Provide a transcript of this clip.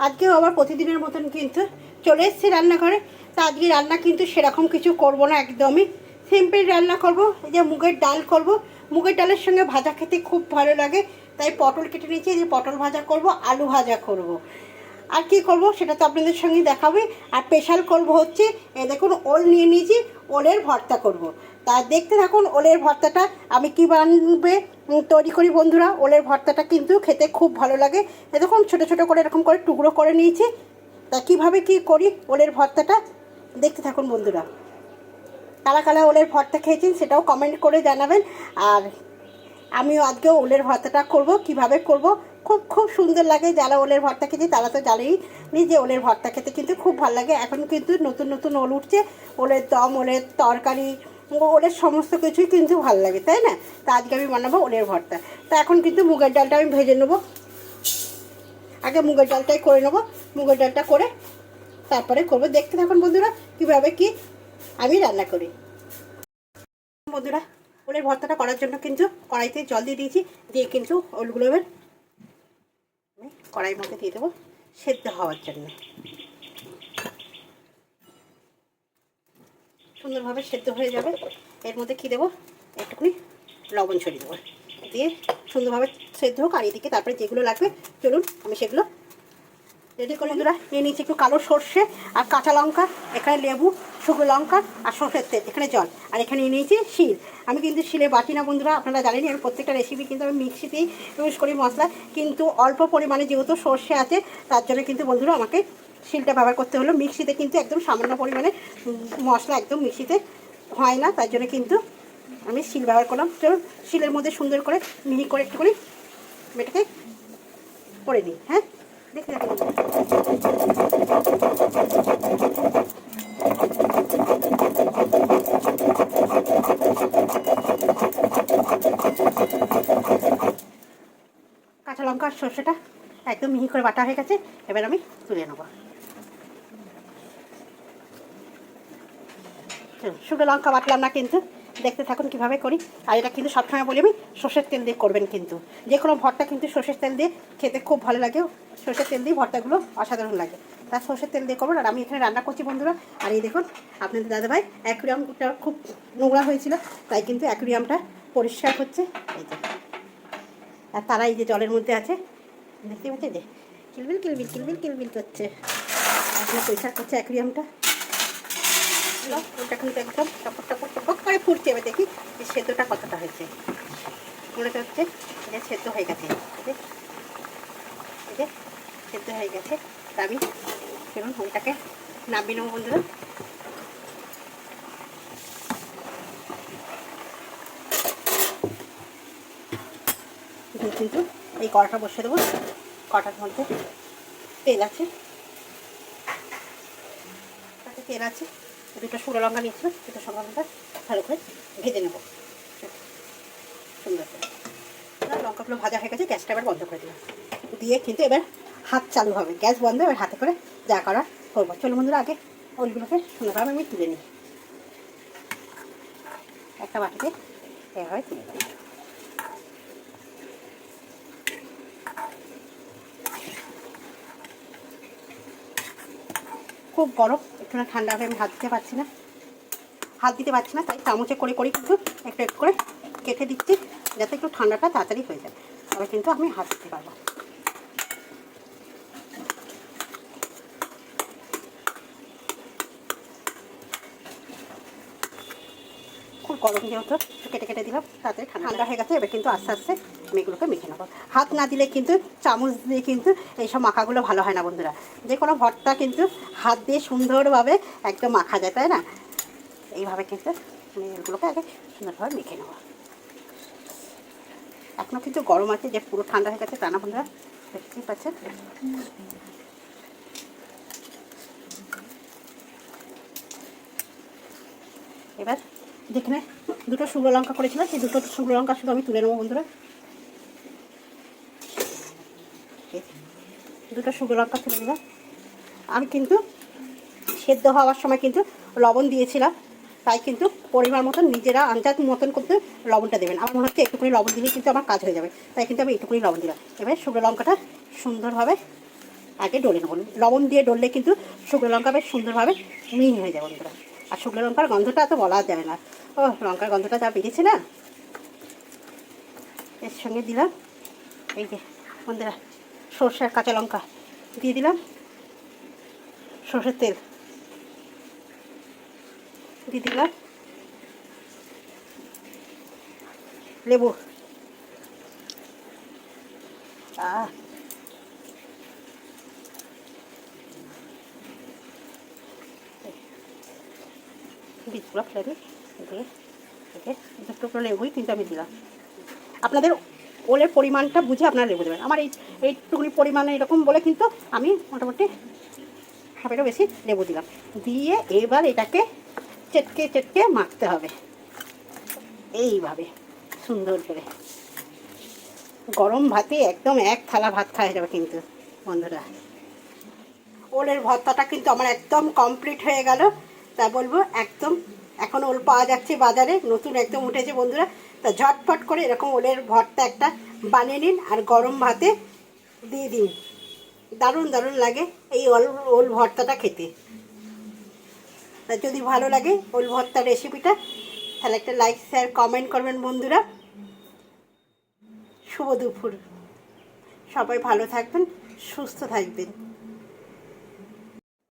আজকেও আবার প্রতিদিনের মতন কিন্তু চলে এসেছি রান্নাঘরে তা আজকে রান্না কিন্তু সেরকম কিছু করব না একদমই সিম্পল রান্না করব, এই যে মুগের ডাল করব মুগের ডালের সঙ্গে ভাজা খেতে খুব ভালো লাগে, তাই পটল কেটে নিয়েছি, এই যে পটল ভাজা করব, আলু ভাজা করব। আর কি করব সেটা তো আপনাদের সঙ্গে দেখাবে আর স্পেশাল করব হচ্ছে, এ দেখুন, ওল নিয়ে নিয়েছি, ওলের ভর্তা করব। তা দেখতে থাকুন ওলের ভর্তাটা। আমি কি বানবে? তৈরি করি বন্ধুরা, ওলের ভর্তাটা কিন্তু খেতে খুব ভালো লাগে। এরকম ছোটো ছোটো করে এরকম করে টুকরো করে নিয়েছি। তা কীভাবে কি করি ওলের ভর্তাটা? দেখতে থাকুন বন্ধুরা। কালা কালা ওলের ভর্তা খেয়েছেন সেটাও কমেন্ট করে জানাবেন। আর আমিও আজকে ওলের ভর্তাটা করব, কীভাবে করব? খুব খুব সুন্দর লাগে যারা ওলের ভর্তা খেতে তারা তো জানেই নি যে ওলের ভর্তা খেতে কিন্তু খুব ভালো লাগে। এখন কিন্তু নতুন নতুন ওল উঠছে। ওলের দম, ওলের তরকারি ওলের সমস্ত কিছুই কিন্তু ভালো লাগে, তাই না? তা আজকে আমি বানাবো ওলের ভর্তা। তা এখন কিন্তু মুগের ডালটা আমি ভেজে নেব। আগে মুগের ডালটাই করে নেব, মুগের ডালটা করে তারপরে করব। দেখতে থাকুন বন্ধুরা, কীভাবে কি আমি রান্না করি। বন্ধুরা ওলের ভর্তাটা করার জন্য কিন্তু কড়াইতে জল দিয়ে দিয়েছি, দিয়ে কিন্তু ওলগুলো আমি কড়াইয়ের মধ্যে দিয়ে দেবো সেদ্ধ হওয়ার জন্য। সুন্দরভাবে সেদ্ধ হয়ে যাবে। এর মধ্যে কী দেবো? একটুখানি লবণ ছড়িয়ে দেবো। দিয়ে সুন্দরভাবে সেদ্ধ হোক, আর এদিকে তারপরে যেগুলো লাগবে, চলুন আমি সেগুলো রেডি করে বন্ধুরা, নিয়ে নিয়েছি একটু কালো সর্ষে আর কাঁচা লঙ্কা, এখানে লেবু, শুকনো লঙ্কা আর সর্ষের তেল, এখানে জল। আর এখানে নিয়ে নিয়েছি শিল। আমি কিন্তু শিলে বাটি না বন্ধুরা, আপনারা জানেনই, আমি প্রত্যেকটা রেসিপি কিন্তু আমি মিক্সিতেই ইউজ করি মশলা। কিন্তু অল্প পরিমাণে যেহেতু সর্ষে আছে, তার জন্য কিন্তু বন্ধুরা আমাকে শিলটা ব্যবহার করতে হলো মিক্সিতে কিন্তু একদম সামান্য পরিমাণে মশলা একদম মিক্সিতে হয় না, তার জন্য কিন্তু আমি শিল ব্যবহার করলাম। চলুন শিলের মধ্যে সুন্দর করে মিহি করে একটু করে এটাকে করে নিই হ্যাঁ? দেখতে কাঁচা লঙ্কা আর সর্ষেটা একদম মিহি করে বাটা হয়ে গেছে, এবার আমি তুলে নেব। শুকনো লঙ্কা বাটলাম না কিন্তু। দেখতে থাকুন কীভাবে করি। আর এটা কিন্তু সবসময় বলি আমি, সর্ষের তেল দিয়ে করবেন কিন্তু। যে কোনো ভর্তা কিন্তু সর্ষের তেল দিয়ে খেতে খুব ভালো লাগে সর্ষের তেল দিয়ে ভর্তাগুলো অসাধারণ লাগে। তার সর্ষের তেল দিয়ে করবেন। আর আমি এখানে রান্না করছি বন্ধুরা। আর এই দেখুন, আপনাদের দাদাভাই অ্যাকুরিয়ামটা খুব নোংরা হয়েছিল, তাই কিন্তু অ্যাকুরিয়ামটা পরিষ্কার হচ্ছে এই যে। আর তারা এই যে জলের মধ্যে আছে, দেখতে পাচ্ছি যে, কিলবিল কিলবিল কিলবিল কিলবিল করছে। এখন পরিষ্কার করছে অ্যাকুরিয়ামটা। কিন্তু একদম টপক করে ফুটছে। দেখি যে সেদ্ধটা কতটা হয়েছে। মনে হচ্ছে যে সেদ্ধ হয়ে গেছে। সেদ্ধ হয়ে গেছে। তা আমি নামিয়ে কিন্তু এই কড়াটা বসে দেবো। কড়াটার মধ্যে তেল আছে। তেল আছে। দুটো শুকনো লঙ্কা নিয়েছিলাম, দুটো শুকনো লঙ্কা ভালো করে ভেজে নেব। সুন্দর করে। লঙ্কাগুলো ভাজা হয়ে গেছে, গ্যাসটা এবার বন্ধ করে দিলাম। দিয়ে কিন্তু এবার হাত চালু হবে। গ্যাস বন্ধ, এবার হাতে করে যা করা করব। চলো বন্ধুরা, আগে ওইগুলোকে সুন্দরভাবে আমি তুলে নিই। একটা বাটিতে এভাবে তুলে দেবো খুব গরম একটু না ঠান্ডা হবে আমি হাত দিতে পারছি না। হাত দিতে পারছি না, তাই চামচে করে করে কিন্তু একটু একটু করে কেটে দিচ্ছি, যাতে একটু ঠান্ডাটা তাড়াতাড়ি হয়ে যায়। তবে কিন্তু আমি হাত দিতে পারব খুব গরম যেহেতু কেটে কেটে দিলাম, তাতে ঠান্ডা হয়ে গেছে, এবার কিন্তু আস্তে আস্তে আমি এগুলোকে মেখে নেব। হাত না দিলে কিন্তু, চামচ দিয়ে কিন্তু এইসব মাখাগুলো ভালো হয় না বন্ধুরা। যে কোনো ভর্তা কিন্তু হাত দিয়ে সুন্দরভাবে একদম মাখা যায়, তাই না? এইভাবে কিন্তু আমি এগুলোকে আগে সুন্দরভাবে মেখে নেব। এখনও কিন্তু গরম আছে, যে পুরো ঠান্ডা হয়ে গেছে তা না বন্ধুরা, দেখতেই পাচ্ছেন? এবার যেখানে দুটো শুকনো লঙ্কা করেছিলাম, সেই দুটো শুকনো লঙ্কা শুধু আমি তুলে নেব বন্ধুরা। দুটো শুকনো লঙ্কা তুলে নিলাম আমি কিন্তু সেদ্ধ হওয়ার সময় কিন্তু লবণ দিয়েছিলাম, তাই কিন্তু পরিমাণ মতন নিজেরা আন্দাজ মতন করতে লবণটা দেবেন। আমার মনে হচ্ছে একটুখানি লবণ দিলেই কিন্তু আমার কাজ হয়ে যাবে, তাই কিন্তু আমি একটুখানি লবণ দিলাম। এবার শুকনো লঙ্কাটা সুন্দরভাবে আগে ডলে নেব। লবণ দিয়ে ডললে কিন্তু শুকনো লঙ্কা বেশ সুন্দরভাবে মিহি হয়ে যাবে বন্ধুরা। আর শুকনো লঙ্কার গন্ধটা তো বলা যায় না। ও লঙ্কার গন্ধটা যা বেরিয়েছে না? এর সঙ্গে দিলাম, এই যে বন্ধুরা সর্ষে আর কাঁচা লঙ্কা দিয়ে দিলাম। সর্ষের তেল দিয়ে দিলাম। লেবু। আহ ফেলে দিই। লেবুই কিন্তু আমি দিলাম। আপনাদের ওলের পরিমাণটা বুঝে আপনারা লেবু দেবেন। আমার এই, এইটুকুনি পরিমাণে এরকম বলে কিন্তু আমি মোটামুটি হাফেরও বেশি লেবু দিলাম। দিয়ে এবার এটাকে চেটকে চেটকে মাখতে হবে। এইভাবে, সুন্দর করে। গরম ভাতে একদম এক থালা ভাত খাওয়া যাবে কিন্তু, বন্ধুরা। ওলের ভর্তাটা কিন্তু আমার একদম কমপ্লিট হয়ে গেল। তা বলব, একদম এখন ওল পাওয়া যাচ্ছে বাজারে, নতুন একদম উঠেছে বন্ধুরা। তা ঝটপট করে এরকম ওলের ভর্তা একটা বানিয়ে নিন আর গরম ভাতে দিয়ে দিন। দারুণ দারুণ লাগে এই ওল ওল ভর্তাটা খেতে। তা যদি ভালো লাগে ওল ভর্তার রেসিপিটা তাহলে একটা লাইক শেয়ার কমেন্ট করবেন বন্ধুরা। শুভ দুপুর। সবাই ভালো থাকবেন, সুস্থ থাকবেন।